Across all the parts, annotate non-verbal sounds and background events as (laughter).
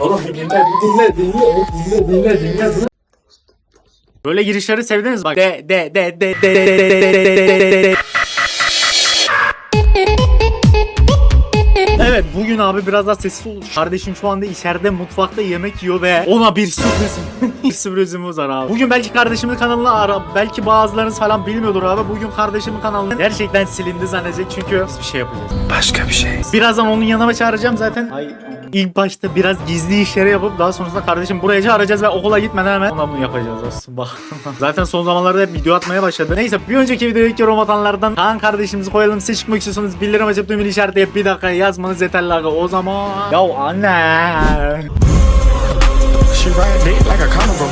Oğlum bir dinle, bir dinle, dinle, dinle, dinle, dinle. Böyle girişleri sevdiniz bak. De de de de de de de de de de de Evet bugün abi biraz daha sessiz olur. Kardeşim şu anda içeride mutfakta yemek yiyor ve ona bir sürpriz (laughs) bir sürprizimiz var abi. Bugün belki kardeşimin kanalına ara belki bazılarınız falan bilmiyordur abi. Bugün kardeşimin kanalı gerçekten silindi zannedecek çünkü biz bir şey yapacağız. Başka bir şey. Birazdan onun yanıma çağıracağım zaten. Ay İlk başta biraz gizli işleri yapıp daha sonrasında kardeşim buraya çağıracağız ve okula gitmeden hemen ona bunu yapacağız dostum. (laughs) Bak. Zaten son zamanlarda hep video atmaya başladı. Neyse bir önceki videodaki yorum atanlardan Kaan kardeşimizi koyalım. Size çıkmak istiyorsanız bildirim açıp tüm işaretleyip bir dakika yazmanız yeterli aga. O zaman. Ya anne. She ride dick like a carnival.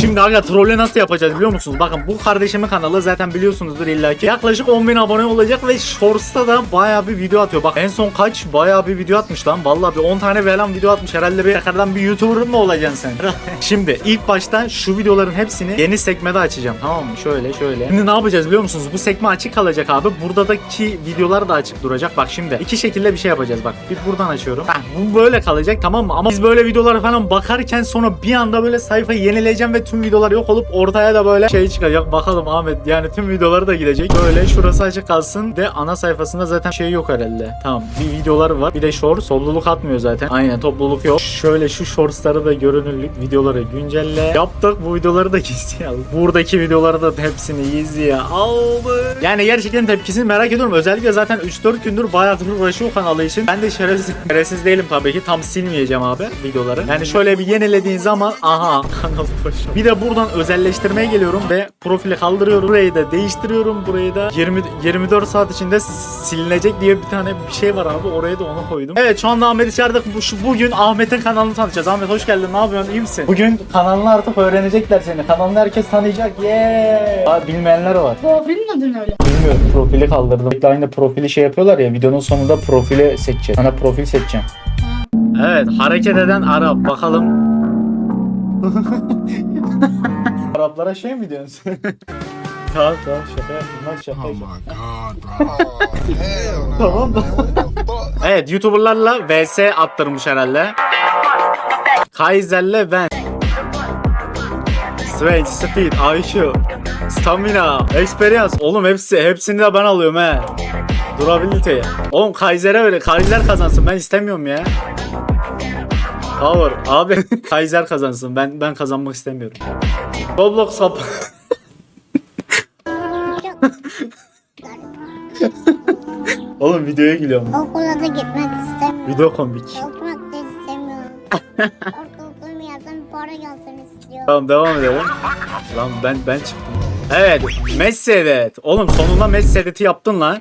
Şimdi aga trolle nasıl yapacağız biliyor musunuz? Bakın bu kardeşimin kanalı zaten biliyorsunuzdur illaki. Yaklaşık 10.000 abone olacak ve Shorts'ta da bayağı bir video atıyor. Bak en son kaç bayağı bir video atmış lan. Vallahi bir 10 tane falan video atmış. Herhalde bir tekrardan bir YouTuber mı olacaksın sen? (laughs) Şimdi ilk başta şu videoların hepsini yeni sekmede açacağım. Tamam mı? Şöyle şöyle. Şimdi ne yapacağız biliyor musunuz? Bu sekme açık kalacak abi. Buradaki videolar da açık duracak. Bak şimdi iki şekilde bir şey yapacağız bak. Bir buradan açıyorum. Heh, bu böyle kalacak tamam mı? Ama biz böyle videolara falan bakarken sonra bir anda böyle sayfayı yenileyeceğim ve tüm videolar yok olup ortaya da böyle şey çıkacak. Bakalım Ahmet yani tüm videoları da gidecek. Böyle şurası açık kalsın de ana sayfasında zaten şey yok herhalde. Tamam bir videoları var. Bir de shorts. Topluluk atmıyor zaten. Aynen topluluk yok. Şöyle şu shortsları da görünürlük videoları güncelle. Yaptık bu videoları da (laughs) al. Buradaki videoları da hepsini gizliye aldık. Yani gerçekten tepkisini merak ediyorum. Özellikle zaten 3-4 gündür bayağıdır uğraşıyor kanalı için. Ben de şerefsiz, şerefsiz değilim tabii ki. Tam silmeyeceğim abi videoları. Yani şöyle bir yenilediğin zaman aha kanal boş. Bir de buradan özelleştirmeye geliyorum ve profili kaldırıyorum. Burayı da değiştiriyorum. Burayı da 20 24 saat içinde silinecek diye bir tane bir şey var abi. Oraya da onu koydum. Evet şu anda Ahmet içeride. Bu, şu, bugün Ahmet'in kanalını tanıtacağız. Ahmet hoş geldin. Ne yapıyorsun? İyi misin? Bugün kanalını artık öğrenecekler seni. Kanalını herkes tanıyacak. Yeah. Aa, bilmeyenler var. Profilin adı ne öyle? Bilmiyorum profili kaldırdım. Aynı profili şey yapıyorlar ya videonun sonunda profili seçeceğiz. Sana profil seçeceğim. Evet hareket eden Arap bakalım. (laughs) Araplara şey mi diyorsun? (laughs) tamam tamam şaka yaptım lan şaka Oh yaptım. my god, bro. Hell no. Tamam da. Evet YouTuber'larla VS attırmış herhalde. Kaiser'le ben. Strange, Speed, IQ, Stamina, Experience. Oğlum hepsi, hepsini de ben alıyorum he. Durability. Oğlum Kaiser'e öyle. Kaiser kazansın. Ben istemiyorum ya. Power. Abi (laughs) Kaiser kazansın. Ben ben kazanmak istemiyorum. Roblox kap. (laughs) Oğlum videoya gülüyorum. Okula da gitmek istemiyorum. Video komik. Okumak da istemiyorum. (laughs) Ortaokul okumayacağım para gelsin istiyorum. Tamam devam edelim. Lan ben ben çıktım. Evet Messi evet. Oğlum sonunda Messi editi yaptın lan.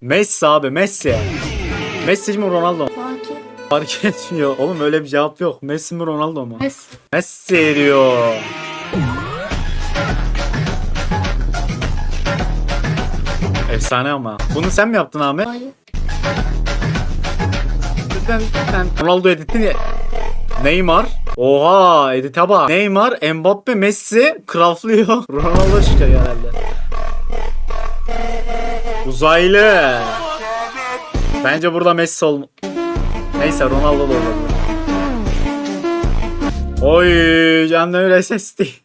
Messi abi Messi. Messi mi Ronaldo mu? Fark (laughs) etmiyor. Oğlum öyle bir cevap yok. Messi mi Ronaldo mu? Mes. Messi diyor. Efsane ama. Bunu sen mi yaptın Ahmet? Hayır. Ben, ben Ronaldo editin ya. Neymar. Oha edite bak. Neymar, Mbappe, Messi craftlıyor. (laughs) Ronaldo çıkıyor herhalde. Uzaylı. Bence burada Messi ol. Neyse Ronaldo da olabilir. Oy canım öyle ses değil.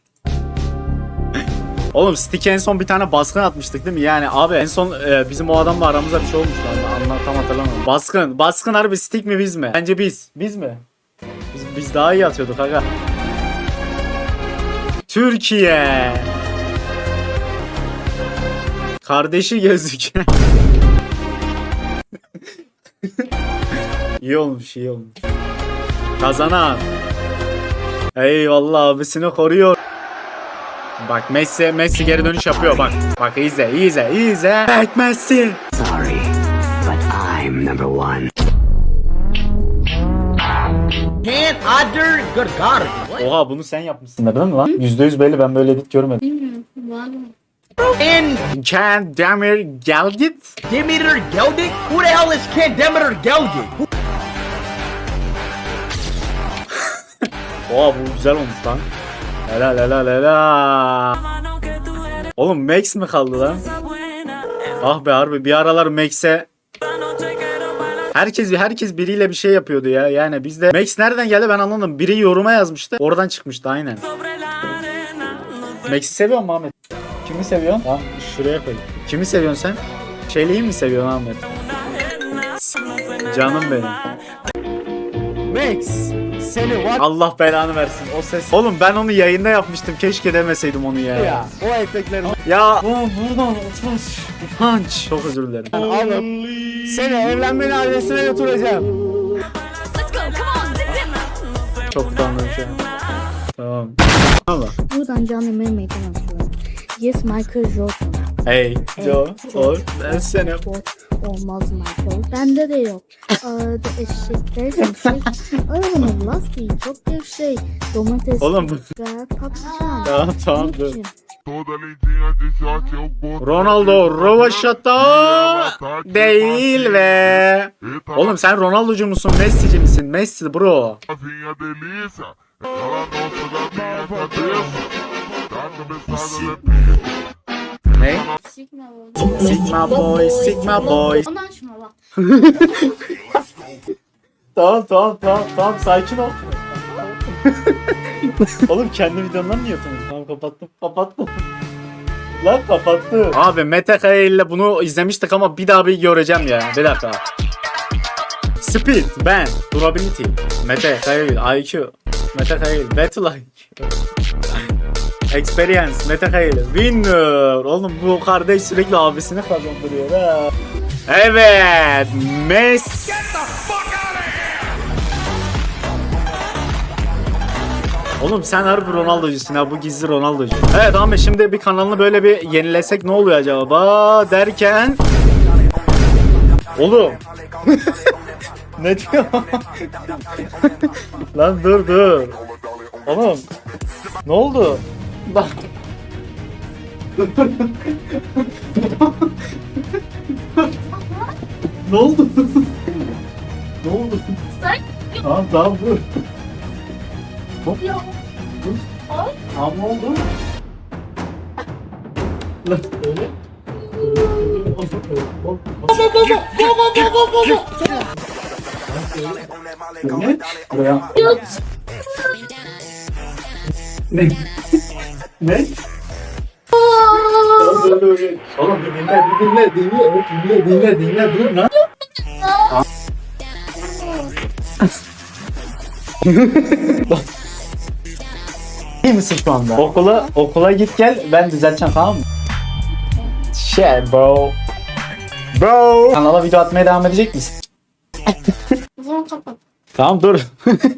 Oğlum Stick'e en son bir tane baskın atmıştık değil mi? Yani abi en son e, bizim o adamla aramızda bir şey olmuştu. Anla, tam hatırlamıyorum. Baskın. Baskın harbi Stick mi biz mi? Bence biz. Biz mi? Biz, biz daha iyi atıyorduk aga. Türkiye. Kardeşi gözük. (laughs) iyi olmuş iyi olmuş. Kazanan. Eyvallah abisini koruyor. Bak Messi Messi geri dönüş yapıyor bak. Bak izle izle izle. Back Messi. Sorry, but I'm number one. Adder good God. Oha bunu sen yapmışsın değil mi lan? %100 belli ben böyle edit görmedim. Bilmiyorum. Var mı? And Can Demir Gelgit. Demeter Geldick? Who the hell is Ken Demeter Geldick? Oha bu güzel olmuş lan. Helal helal helal. Oğlum Max mi kaldı lan? Ah be harbi bir aralar Max'e Herkes herkes biriyle bir şey yapıyordu ya. Yani bizde Max nereden geldi ben anlamadım. Biri yoruma yazmıştı. Oradan çıkmıştı aynen. Max'i seviyor musun Ahmet? Kimi seviyorsun? Tamam şuraya koy. Kimi seviyorsun sen? Şeyliği mi seviyorsun Ahmet? Canım benim. Max, seni var Allah belanı versin o ses. Oğlum ben onu yayında yapmıştım. Keşke demeseydim onu ya. ya. O efektleri Ya bu buradan utanç. Utanç. Çok özür dilerim. alıp seni evlenmenin adresine götüreceğim. Çok utandım şu an. Tamam. Tamam. Buradan canlı meydan atıyorum. Yes Michael Jordan. Hey Joe. Or ben seni. Olmaz Michael. Bende de yok. Arada eşekler şimşek. Arabanın lastiği çok gevşek. Domates, Oğlum bu- biber, patlıcan. Tamam tamam dur. Ronaldo Rovaşata değil ve Oğlum sen Ronaldo'cu musun Messi'ci misin? Messi bro. Novinha delícia, ela não da minha cabeça. Tá começando a Ne? Sigma oldu. Sigma boy, Sigma boy. Ondan şuna bak. (laughs) Tamam tamam tamam tamam sakin ol. (laughs) Oğlum kendi videomdan mı yapıyorsun? Tamam kapattım. Kapattım. Lan kapattım. Abi Mete Kaya ile bunu izlemiştik ama bir daha bir göreceğim ya. Bir dakika. Speed, ben, durability, Mete Kaya IQ, Mete Kaya battle IQ. Experience, Mete Kaya winner. Oğlum bu kardeş sürekli abisini kazandırıyor ha. Evet, Messi. Oğlum sen harbi Ronaldo'cusun ha bu gizli Ronaldo'cu. Evet Ahmet şimdi bir kanalını böyle bir yenilesek ne oluyor acaba derken Oğlum (laughs) Ne diyor? (laughs) Lan dur dur. Oğlum ne oldu? Bak. ne oldu? ne oldu? Tamam tamam dur. Hop. Dur. Tamam ne oldu? Lan öyle. Ne? Buraya. Ne? Ne? Oğlum bir dinle, bir dinle, dinle, evet, dinle, dinle, dinle, dur lan. (laughs) İyi misin şu anda? Okula, okula git gel, ben düzelteceğim tamam mı? Shit bro. Bro. Kanala video atmaya devam edecek misin? Tamam dur. (laughs)